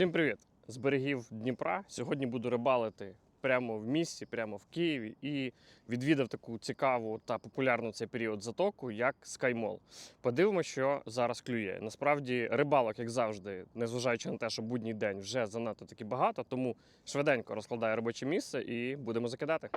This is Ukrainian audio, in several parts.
Всім привіт! З берегів Дніпра. Сьогодні буду рибалити прямо в місті, прямо в Києві, і відвідав таку цікаву та популярну цей період затоку, як Скаймол. Подивимося, що зараз клює. Насправді рибалок, як завжди, незважаючи на те, що будній день вже занадто таки багато, тому швиденько розкладаю робоче місце і будемо закидати.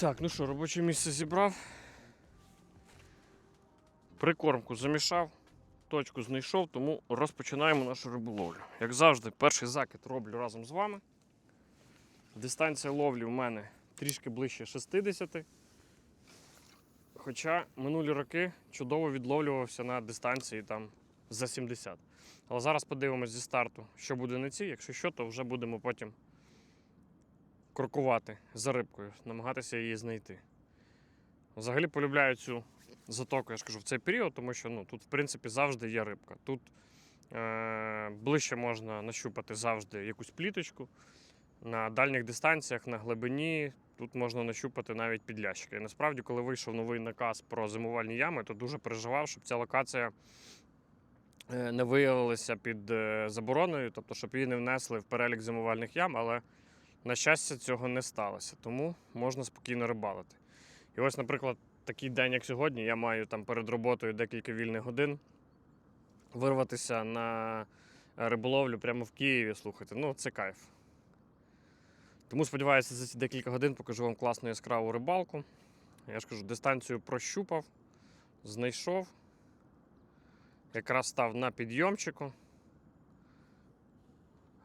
Так, ну що, робоче місце зібрав. Прикормку замішав, точку знайшов, тому розпочинаємо нашу риболовлю. Як завжди, перший закид роблю разом з вами. Дистанція ловлі у мене трішки ближче 60. Хоча минулі роки чудово відловлювався на дистанції там за 70. Але зараз подивимось зі старту, що буде на цій. Якщо що, то вже будемо потім крокувати за рибкою, намагатися її знайти. Взагалі полюбляю цю затоку, я ж кажу, в цей період, тому що ну, тут, в принципі, завжди є рибка. Тут е- ближче можна нащупати завжди якусь пліточку. На дальніх дистанціях, на глибині, тут можна нащупати навіть підлящики. І насправді, коли вийшов новий наказ про зимувальні ями, то дуже переживав, щоб ця локація е, не виявилася під е, забороною, тобто, щоб її не внесли в перелік зимувальних ям, але на щастя, цього не сталося, тому можна спокійно рибалити. І ось, наприклад, такий день, як сьогодні, я маю там перед роботою декілька вільних годин вирватися на риболовлю прямо в Києві. Слухайте, ну це кайф. Тому сподіваюся, за ці декілька годин покажу вам класну яскраву рибалку. Я ж кажу, дистанцію прощупав, знайшов. Якраз став на підйомчику.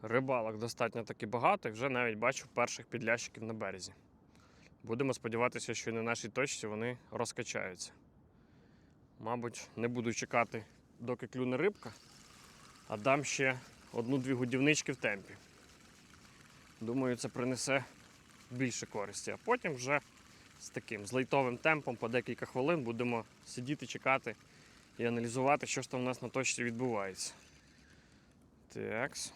Рибалок достатньо таки багато і вже навіть бачу перших підлящиків на березі. Будемо сподіватися, що і на нашій точці вони розкачаються. Мабуть, не буду чекати, доки клюне рибка, а дам ще одну-дві годівнички в темпі. Думаю, це принесе більше користі. А потім вже з таким з лайтовим темпом по декілька хвилин будемо сидіти, чекати і аналізувати, що ж там у нас на точці відбувається. Такс.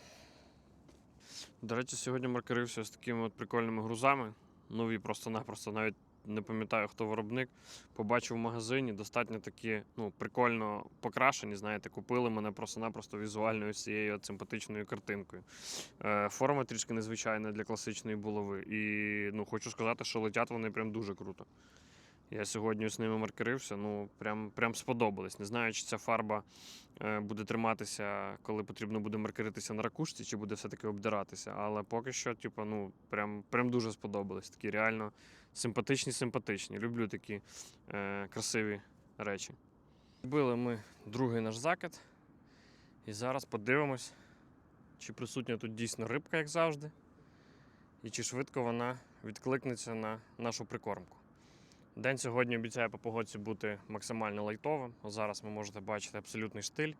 До речі, сьогодні маркерився з такими от прикольними грузами. Нові просто-напросто навіть не пам'ятаю, хто виробник. Побачив в магазині, достатньо такі ну, прикольно покрашені. Знаєте, купили мене просто-напросто візуальною цією симпатичною картинкою. Е, форма трішки незвичайна для класичної булави. І ну, хочу сказати, що летять вони прям дуже круто. Я сьогодні з ними маркерився, ну прям, прям сподобались. Не знаю, чи ця фарба е, буде триматися, коли потрібно буде маркеритися на ракушці, чи буде все-таки обдиратися. Але поки що, типу, ну, прям, прям дуже сподобались. Такі реально симпатичні, симпатичні. Люблю такі е, красиві речі. Робили ми другий наш закид. І зараз подивимось, чи присутня тут дійсно рибка, як завжди, і чи швидко вона відкликнеться на нашу прикормку. День сьогодні обіцяє по погодці бути максимально лайтовим. Зараз ви можете бачити абсолютний штиль.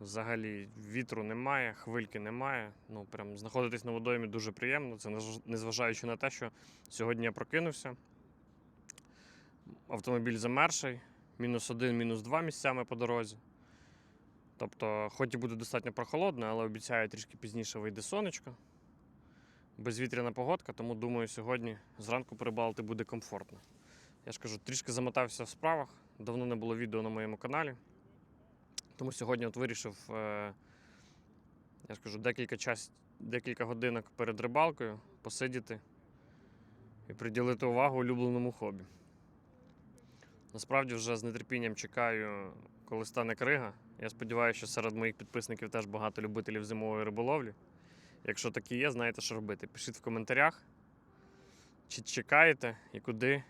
Взагалі вітру немає, хвильки немає. Ну, прям знаходитись на водоймі дуже приємно. Це незважаючи на те, що сьогодні я прокинувся. Автомобіль замерший, мінус один, мінус два місцями по дорозі. Тобто, хоч і буде достатньо прохолодно, але обіцяю трішки пізніше вийде сонечко. Безвітряна погодка, тому думаю, сьогодні зранку перебалити буде комфортно. Я ж кажу, трішки замотався в справах, давно не було відео на моєму каналі. Тому сьогодні от вирішив, е, я ж кажу, декілька, час, декілька годинок перед рибалкою посидіти і приділити увагу улюбленому хобі. Насправді вже з нетерпінням чекаю, коли стане крига. Я сподіваюся, що серед моїх підписників теж багато любителів зимової риболовлі. Якщо такі є, знаєте, що робити. Пишіть в коментарях, чи чекаєте і куди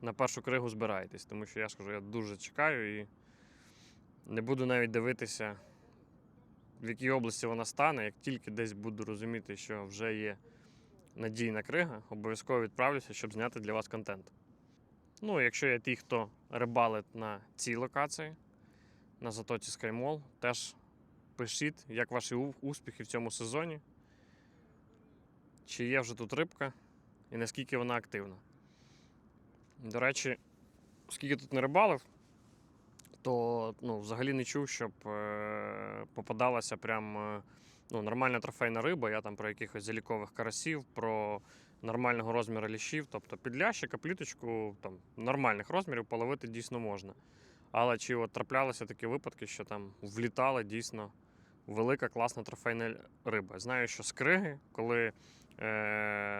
на першу кригу збираєтесь. Тому що я ж кажу, я дуже чекаю і не буду навіть дивитися, в якій області вона стане. Як тільки десь буду розуміти, що вже є надійна крига, обов'язково відправлюся, щоб зняти для вас контент. Ну, якщо є ті, хто рибалить на цій локації, на затоці Скаймол, теж пишіть, як ваші успіхи в цьому сезоні, чи є вже тут рибка і наскільки вона активна. До речі, скільки тут не рибалив, то ну, взагалі не чув, щоб е, попадалася прям е, ну, нормальна трофейна риба. Я там про якихось залікових карасів, про нормального розміру ліщів. Тобто під лящика, пліточку там, нормальних розмірів половити дійсно можна. Але чи от траплялися такі випадки, що там влітала дійсно велика класна трофейна риба. Знаю, що з криги, коли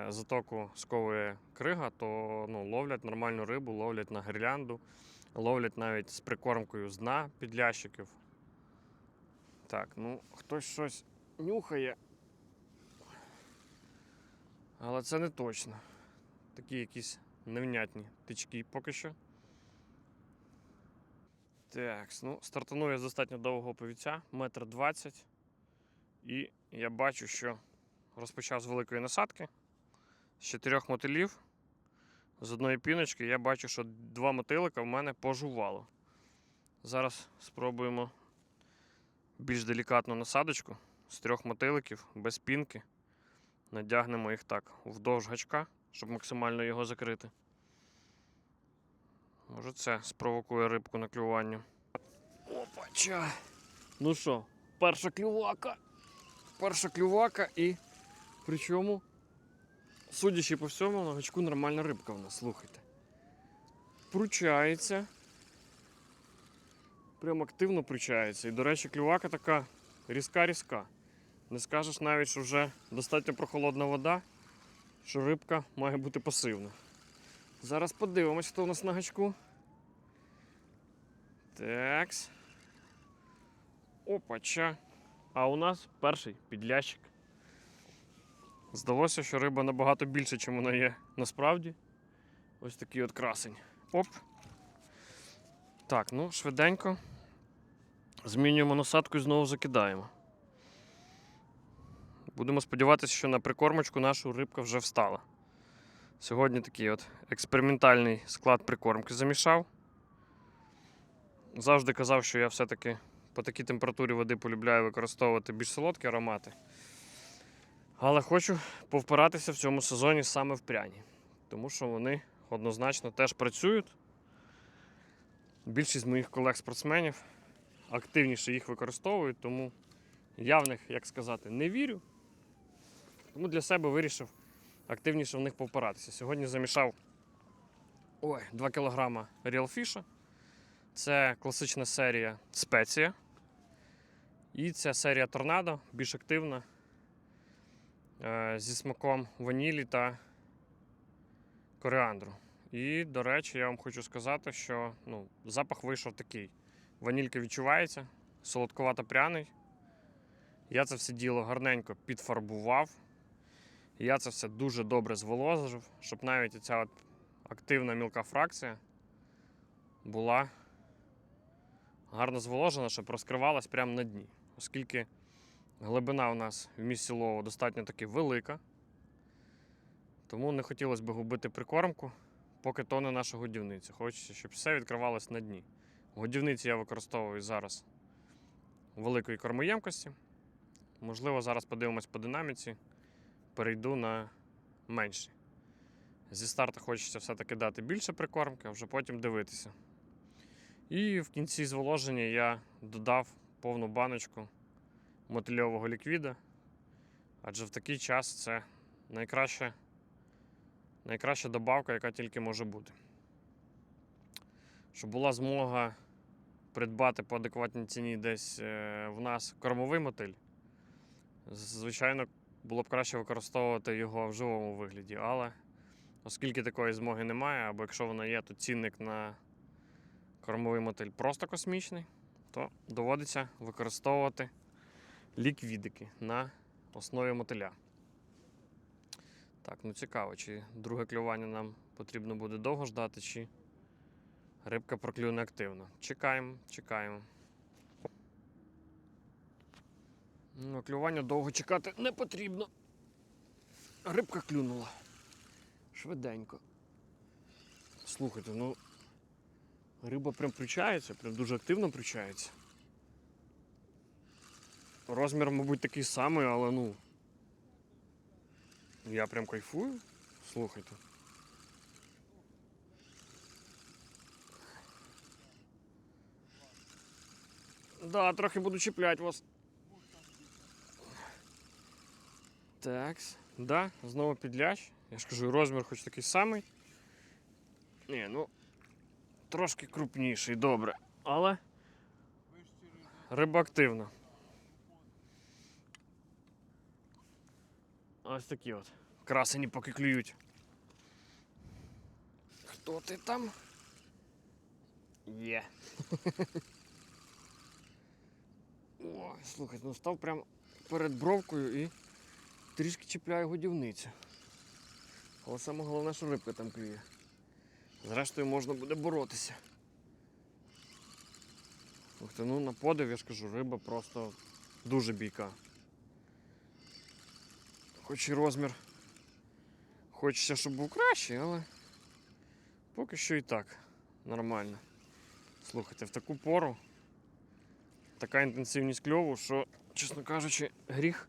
затоку сковує крига, то ну, ловлять нормальну рибу, ловлять на гірлянду, ловлять навіть з прикормкою з дна підлящиків. Так, ну хтось щось нюхає. Але це не точно. Такі якісь невнятні тички поки що. Так, ну, стартаную я з достатньо довгого повіця, метр двадцять. І я бачу, що розпочав з великої насадки, з чотирьох мотилів, з одної піночки. Я бачу, що два мотилика в мене пожувало. Зараз спробуємо більш делікатну насадочку з трьох мотиликів без пінки. Надягнемо їх так вдовж гачка, щоб максимально його закрити. Може це спровокує рибку на клювання. Опача. Ну що, перша клювака. Перша клювака і причому, судячи по всьому, на гачку нормальна рибка у нас, слухайте. Пручається. Прям активно пручається. І, до речі, клювака така різка-різка. Не скажеш навіть, що вже достатньо прохолодна вода, що рибка має бути пасивна. Зараз подивимось, хто у нас на гачку. Такс. Опача. А у нас перший підлящик. Здалося, що риба набагато більше, ніж вона є насправді. Ось такий от красень. Оп. Так, ну, швиденько. Змінюємо насадку і знову закидаємо. Будемо сподіватися, що на прикормочку нашу рибка вже встала. Сьогодні такий от експериментальний склад прикормки замішав. Завжди казав, що я все-таки по такій температурі води полюбляю використовувати більш солодкі аромати. Але хочу повпиратися в цьому сезоні саме в пряні, тому що вони однозначно теж працюють. Більшість моїх колег-спортсменів активніше їх використовують, тому я в них, як сказати, не вірю. Тому для себе вирішив активніше в них повпиратися. Сьогодні замішав ой, 2 кг Fish. Це класична серія спеція. І ця серія торнадо більш активна зі смаком ванілі та коріандру. І, до речі, я вам хочу сказати, що ну, запах вийшов такий. Ванілька відчувається, солодковато пряний. Я це все діло гарненько підфарбував. Я це все дуже добре зволожив, щоб навіть ця активна мілка фракція була гарно зволожена, щоб розкривалась прямо на дні. Оскільки глибина у нас в місці лову достатньо таки велика, тому не хотілося б губити прикормку, поки тоне наша годівниця. Хочеться, щоб все відкривалось на дні. Годівниці я використовую зараз великої кормоємкості. Можливо, зараз подивимось по динаміці, перейду на менші. Зі старту хочеться все-таки дати більше прикормки, а вже потім дивитися. І в кінці зволоження я додав повну баночку мотильового ліквіда. Адже в такий час це найкраща, найкраща добавка, яка тільки може бути. Щоб була змога придбати по адекватній ціні десь е, в нас кормовий мотиль, звичайно, було б краще використовувати його в живому вигляді, але оскільки такої змоги немає, або якщо вона є, то цінник на кормовий мотиль просто космічний, то доводиться використовувати ліквідики на основі мотиля. Так, ну цікаво, чи друге клювання нам потрібно буде довго ждати, чи рибка проклюне активно. Чекаємо, чекаємо. Ну, клювання довго чекати не потрібно. Рибка клюнула. Швиденько. Слухайте, ну. Риба прям включається, прям дуже активно включається. Розмір, мабуть, такий самий, але ну. Я прям кайфую. Слухайте. Да, трохи буду чіплять вас. Так, да, знову підляч. Я ж кажу, розмір хоч такий самий. Ні, ну трошки крупніший, добре. Але риба активна. Ось такі от. Красені поки клюють. Хто ти там? Є. Ой, слухай, ну став прям перед бровкою і трішки чіпляє годівницю. Але саме головне, що рибка там клює. Зрештою можна буде боротися. Слухайте, ну на подив, я ж кажу, риба просто дуже бійка. Хоч і розмір. Хочеться, щоб був кращий, але поки що і так нормально. Слухайте, в таку пору така інтенсивність кльову, що, чесно кажучи, гріх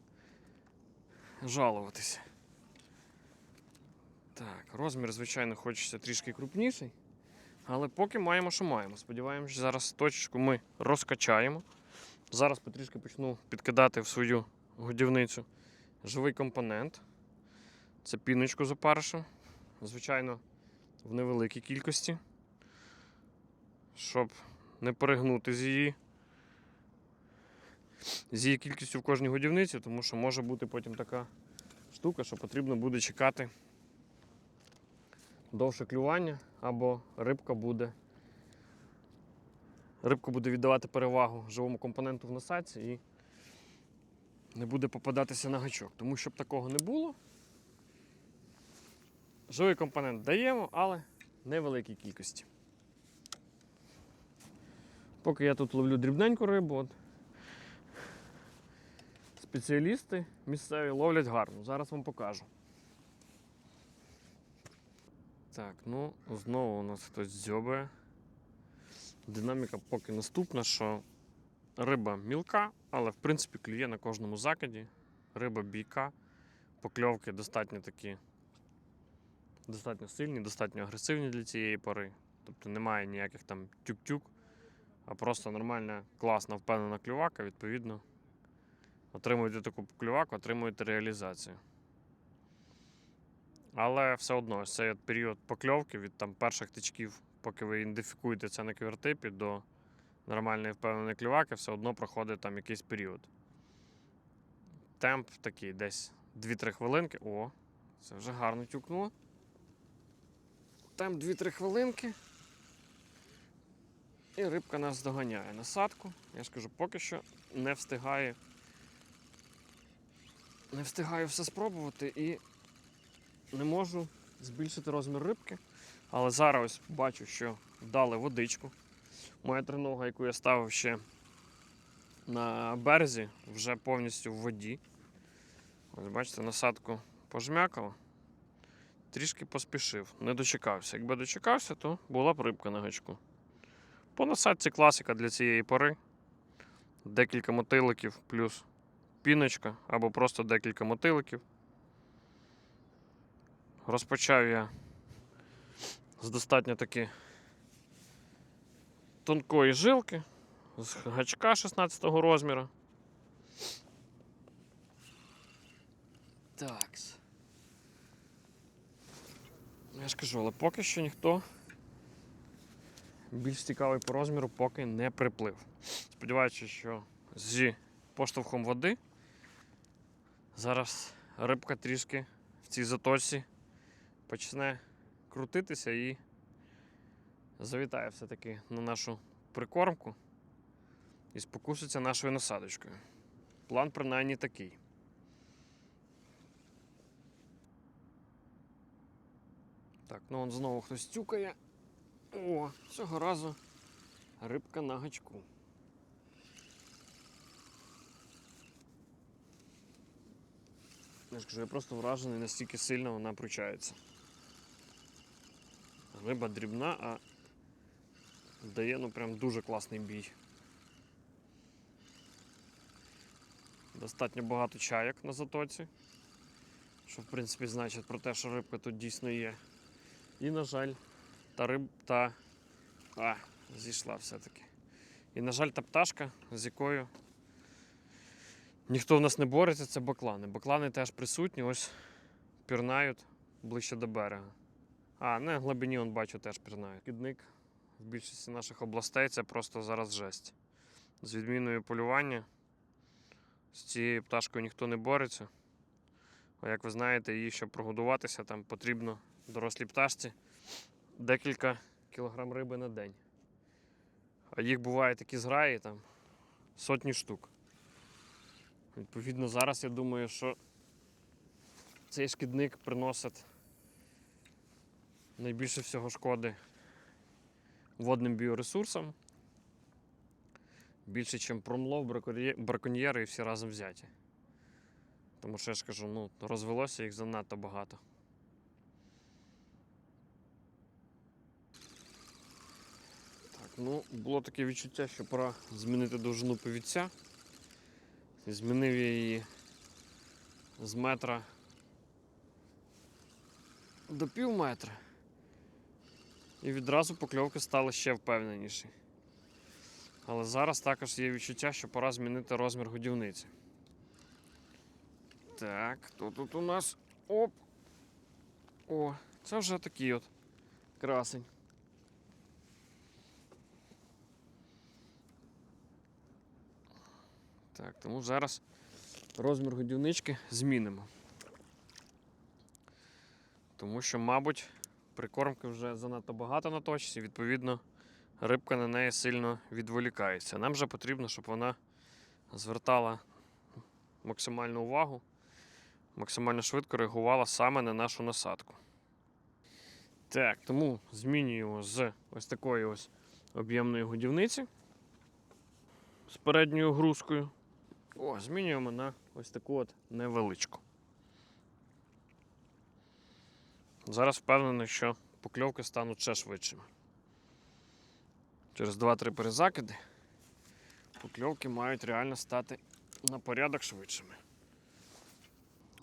жалуватися. Так, розмір, звичайно, хочеться трішки крупніший. Але поки маємо, що маємо. Сподіваємось, що зараз точечку ми розкачаємо. Зараз потрішки почну підкидати в свою годівницю живий компонент. Це піночку з опаришем. Звичайно, в невеликій кількості. Щоб не перегнути з її. З її кількістю в кожній годівниці, тому що може бути потім така штука, що потрібно буде чекати довше клювання, або рибка буде. Рибка буде віддавати перевагу живому компоненту в насадці і не буде попадатися на гачок. Тому щоб такого не було, живий компонент даємо, але невеликій кількості. Поки я тут ловлю дрібненьку рибу, от, спеціалісти місцеві ловлять гарно. Зараз вам покажу. Так, ну знову у нас хтось дзьобає. Динаміка поки наступна, що риба мілка, але в принципі клює на кожному закиді. Риба бійка, покльовки достатньо такі достатньо сильні, достатньо агресивні для цієї пори. Тобто немає ніяких там тюк-тюк, а просто нормальна, класна, впевнена клювака, відповідно. Отримуєте таку клюваку, отримуєте реалізацію. Але все одно ось цей період покльовки від там, перших тичків, поки ви ідентифікуєте це на квертипі, до нормальної впевненої клюваки, все одно проходить там якийсь період. Темп такий, десь 2-3 хвилинки. О, це вже гарно тюкнуло. Темп 2-3 хвилинки. І рибка нас доганяє насадку. Я ж кажу, поки що не встигає. Не встигаю все спробувати і не можу збільшити розмір рибки. Але зараз ось бачу, що дали водичку. Моя тринога, яку я ставив ще на березі, вже повністю в воді. Ось бачите, насадку пожмякала. Трішки поспішив, не дочекався. Якби дочекався, то була б рибка на гачку. По насадці класика для цієї пори. Декілька мотиликів плюс піночка або просто декілька мотиликів. Розпочав я з достатньо таки тонкої жилки. з гачка 16 розміру. Такс. Я ж кажу, але поки що ніхто більш цікавий по розміру поки не приплив. Сподіваючись, що зі поштовхом води зараз рибка трішки в цій затоці почне крутитися і завітає все-таки на нашу прикормку і спокуситься нашою насадочкою. План принаймні такий. Так, ну он знову хтось тюкає. О, цього разу рибка на гачку. Я ж кажу, я просто вражений, настільки сильно вона пручається. Риба дрібна, а дає ну прям дуже класний бій. Достатньо багато чайок на затоці, що в принципі значить про те, що рибка тут дійсно є. І, на жаль, та риб та. А, зійшла все-таки. І, на жаль, та пташка, з якою ніхто в нас не бореться, це баклани. Баклани теж присутні, ось пірнають ближче до берега. А, на глибині он бачу теж пірнають. Кідник в більшості наших областей це просто зараз жесть. З відміною полювання. З цією пташкою ніхто не бореться. А як ви знаєте, її, щоб прогодуватися, там потрібно дорослій пташці декілька кілограм риби на день. А їх буває такі зграї там сотні штук. Відповідно, зараз я думаю, що цей шкідник приносить найбільше всього шкоди водним біоресурсам. Більше, ніж промлов, браконьєри і всі разом взяті. Тому що я ж кажу, ну, розвелося їх занадто багато. Так, ну, було таке відчуття, що пора змінити довжину повідця. Змінив я її з метра до пів метра. І відразу покльовки стали ще впевненіші. Але зараз також є відчуття, що пора змінити розмір годівниці. Так, хто тут у нас? Оп! О, це вже такий от красень. Так, тому зараз розмір годівнички змінимо. Тому що, мабуть, прикормки вже занадто багато на точці, відповідно, рибка на неї сильно відволікається. Нам же потрібно, щоб вона звертала максимальну увагу, максимально швидко реагувала саме на нашу насадку. Так, тому змінюємо з ось такої ось об'ємної годівниці з передньою грузкою. О, змінюємо на ось таку от невеличку. Зараз впевнений, що покльовки стануть ще швидшими. Через 2-3 перезакиди покльовки мають реально стати на порядок швидшими.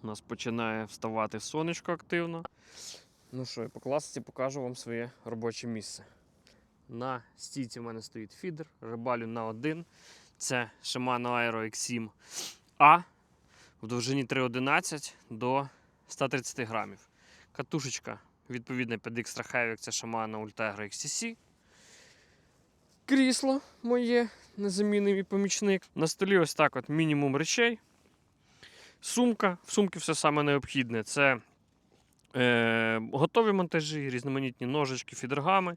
У нас починає вставати сонечко активно. Ну що, і по класиці покажу вам своє робоче місце. На стійці в мене стоїть фідер, рибалю на один. Це Shimano Aero X7 A в довжині 3,11 до 130 грамів. Катушечка, відповідно, під Heavy, це Shimano Ultegra XTC. Крісло моє, незамінний помічник. На столі ось так от мінімум речей. Сумка. В сумці все саме необхідне. Це е, готові монтажі, різноманітні ножички, фідергами.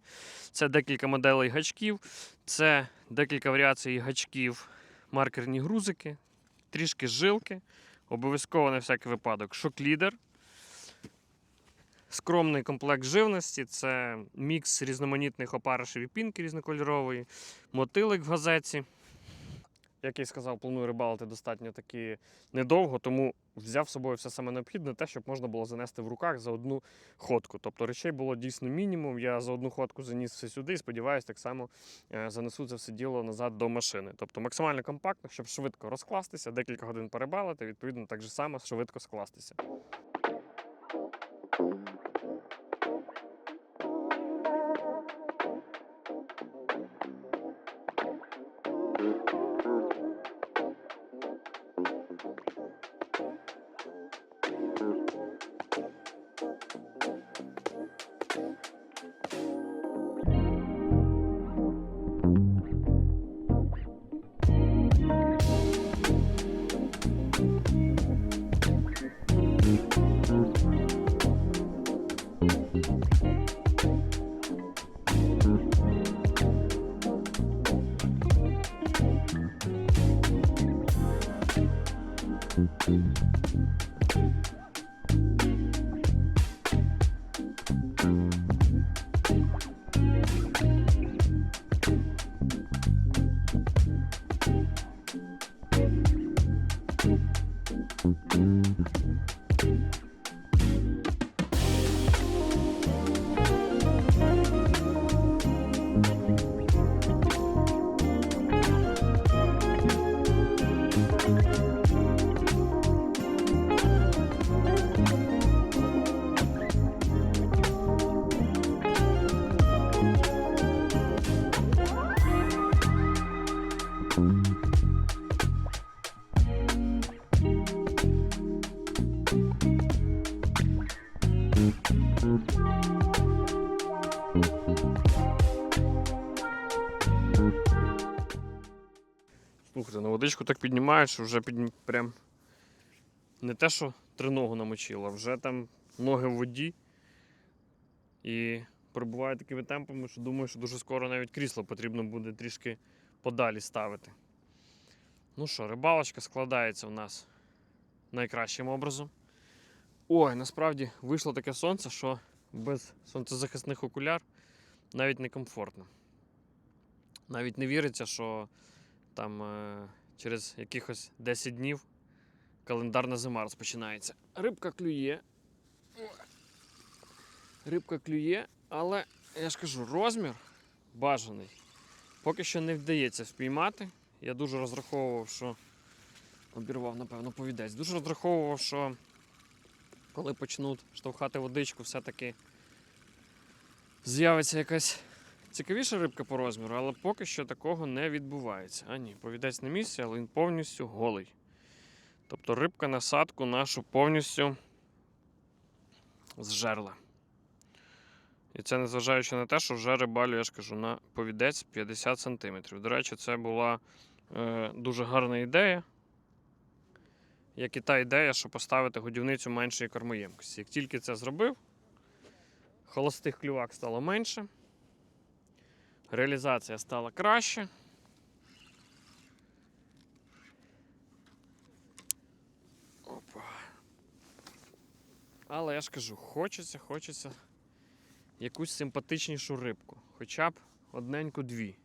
Це декілька моделей гачків, це декілька варіацій гачків, маркерні грузики, трішки жилки. Обов'язково на всякий випадок шоклідер. Скромний комплект живності це мікс різноманітних опаришів і пінки різнокольорової, мотилик в газеці. Як я й сказав, планую рибалити достатньо таки недовго, тому взяв з собою все саме необхідне, те, щоб можна було занести в руках за одну ходку. Тобто речей було дійсно мінімум. Я за одну ходку заніс все сюди і сподіваюся, так само е, занесу це все діло назад до машини. Тобто максимально компактно, щоб швидко розкластися, декілька годин перебалити, відповідно, так же само швидко скластися. Водичку так піднімають, що вже під... прям не те, що триногу намочило, а вже там ноги в воді. І перебуває такими темпами, що думаю, що дуже скоро навіть крісло потрібно буде трішки подалі ставити. Ну що, рибалочка складається у нас найкращим образом. Ой, насправді вийшло таке сонце, що без сонцезахисних окуляр навіть некомфортно. Навіть не віриться, що там е, через якихось 10 днів календарна зима розпочинається. Рибка клює. Рибка клює, але я ж кажу, розмір бажаний. Поки що не вдається впіймати. Я дуже розраховував, що. Обірвав, напевно, повідець. Дуже розраховував, що коли почнуть штовхати водичку, все-таки з'явиться якась цікавіша рибка по розміру, але поки що такого не відбувається. А ні, повідець на місці, але він повністю голий. Тобто рибка насадку нашу повністю зжерла. І це незважаючи на те, що вже рибалю, я ж кажу, на повідець 50 см. До речі, це була е, дуже гарна ідея. Як і та ідея, що поставити годівницю меншої кормоємкості. Як тільки це зробив, холостих клювак стало менше. Реалізація стала краще. Опа. Але я ж кажу, хочеться, хочеться якусь симпатичнішу рибку. Хоча б одненьку дві.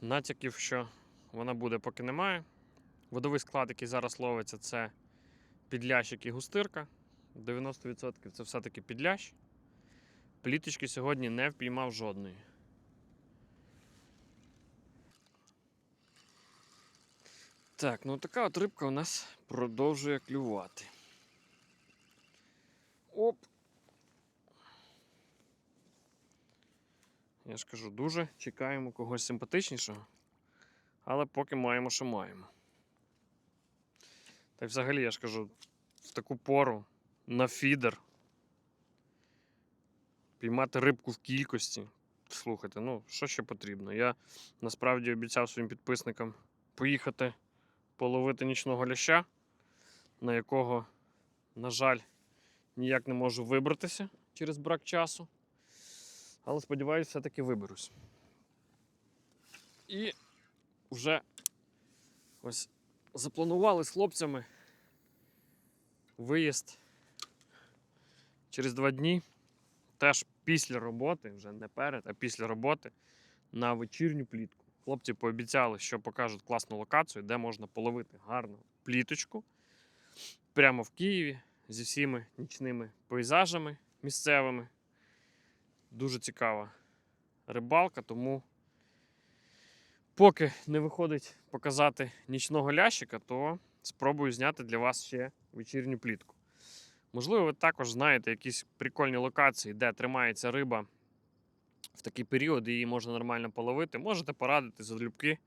Натяків, що вона буде, поки немає. Водовий склад, який зараз ловиться, це підлящик і густирка. 90% це все-таки підлящ. Пліточки сьогодні не впіймав жодної. Так, ну така от рибка у нас продовжує клювати. Оп! Я ж кажу, дуже чекаємо когось симпатичнішого, але поки маємо, що маємо. Та й взагалі, я ж кажу, в таку пору на фідер піймати рибку в кількості. Слухайте, ну що ще потрібно? Я насправді обіцяв своїм підписникам поїхати половити нічного ляща, на якого, на жаль, ніяк не можу вибратися через брак часу. Але сподіваюся, все-таки виберусь. І вже ось запланували з хлопцями виїзд через два дні. Теж після роботи, вже не перед, а після роботи на вечірню плітку. Хлопці пообіцяли, що покажуть класну локацію, де можна половити гарну пліточку прямо в Києві зі всіми нічними пейзажами місцевими. Дуже цікава рибалка, тому поки не виходить показати нічного лящика, то спробую зняти для вас ще вечірню плітку. Можливо, ви також знаєте якісь прикольні локації, де тримається риба в такий період її можна нормально половити. Можете порадити залюбки.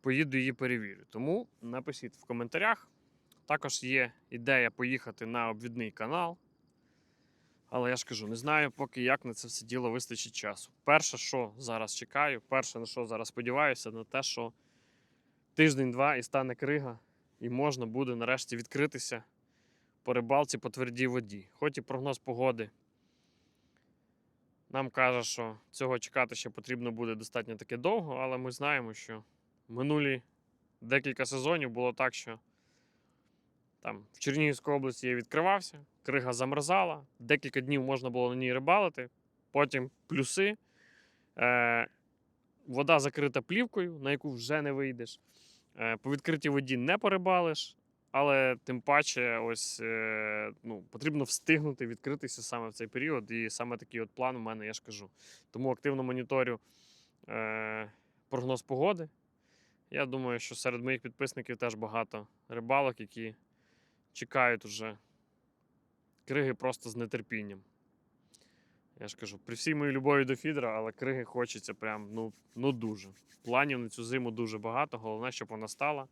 Поїду її перевірю. Тому напишіть в коментарях. Також є ідея поїхати на обвідний канал. Але я ж кажу, не знаю поки як на це все діло вистачить часу. Перше, що зараз чекаю, перше, на що зараз сподіваюся, на те, що тиждень-два і стане крига, і можна буде нарешті відкритися по рибалці по твердій воді. Хоч і прогноз погоди нам каже, що цього чекати ще потрібно буде достатньо таки довго, але ми знаємо, що минулі декілька сезонів було так, що Там в Чернігівській області я відкривався, крига замерзала, декілька днів можна було на ній рибалити, потім плюси. Е, вода закрита плівкою, на яку вже не вийдеш. Е, по відкритій воді не порибалиш, але тим паче, ось е, ну, потрібно встигнути відкритися саме в цей період. І саме такий от план у мене, я ж кажу. Тому активно моніторю е, прогноз погоди. Я думаю, що серед моїх підписників теж багато рибалок, які чекають уже криги просто з нетерпінням. Я ж кажу, при всій моїй любові до фідера, але криги хочеться прям ну, ну дуже. Планів на цю зиму дуже багато. Головне, щоб вона стала.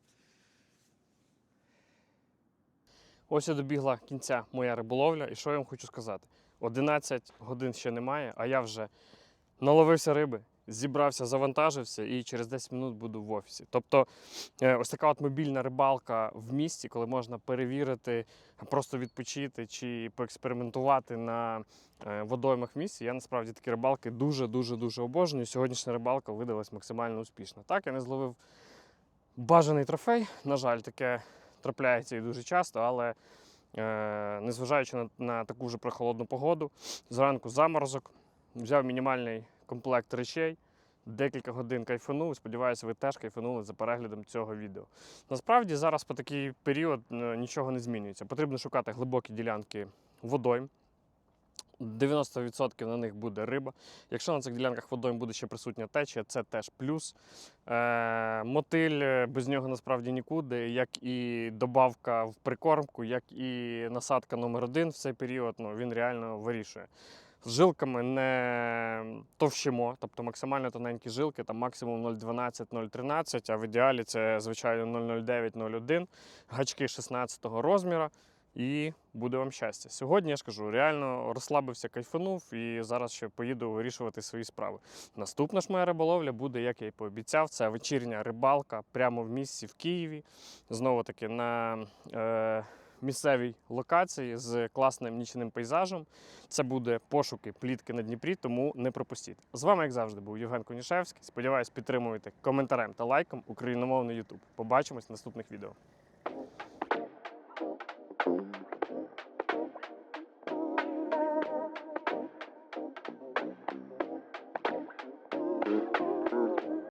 Ось і добігла кінця моя риболовля. І що я вам хочу сказати? 11 годин ще немає, а я вже наловився риби, зібрався, завантажився і через 10 минут буду в офісі. Тобто, е, ось така от мобільна рибалка в місті, коли можна перевірити, просто відпочити чи поекспериментувати на е, водоймах в місті. Я насправді такі рибалки дуже дуже обожнюю. Сьогоднішня рибалка видалась максимально успішна. Так, я не зловив бажаний трофей. На жаль, таке трапляється і дуже часто, але е, незважаючи на, на таку вже прохолодну погоду, зранку заморозок, взяв мінімальний комплект речей. Декілька годин кайфанув. Сподіваюся, ви теж кайфанули за переглядом цього відео. Насправді зараз по такий період е, нічого не змінюється. Потрібно шукати глибокі ділянки водойм. 90% на них буде риба. Якщо на цих ділянках водойм буде ще присутня течія, це теж плюс. Е, мотиль е, без нього насправді нікуди, як і добавка в прикормку, як і насадка номер один в цей період, ну, він реально вирішує. З жилками не товщимо, тобто максимально тоненькі жилки, там максимум 0,12-0,13, а в ідеалі це звичайно 0,09-0,1, гачки 16 розміру. І буде вам щастя. Сьогодні я ж кажу, реально розслабився, кайфанув і зараз ще поїду вирішувати свої справи. Наступна ж моя риболовля буде, як я й пообіцяв, це вечірня рибалка прямо в місті в Києві. Знову таки на е, місцевій локації з класним нічним пейзажем. Це буде пошуки плітки на Дніпрі, тому не пропустіть. З вами, як завжди, був Євген Конішевський. Сподіваюсь, підтримуєте коментарем та лайком україномовний YouTube. Побачимось в наступних відео. tudo.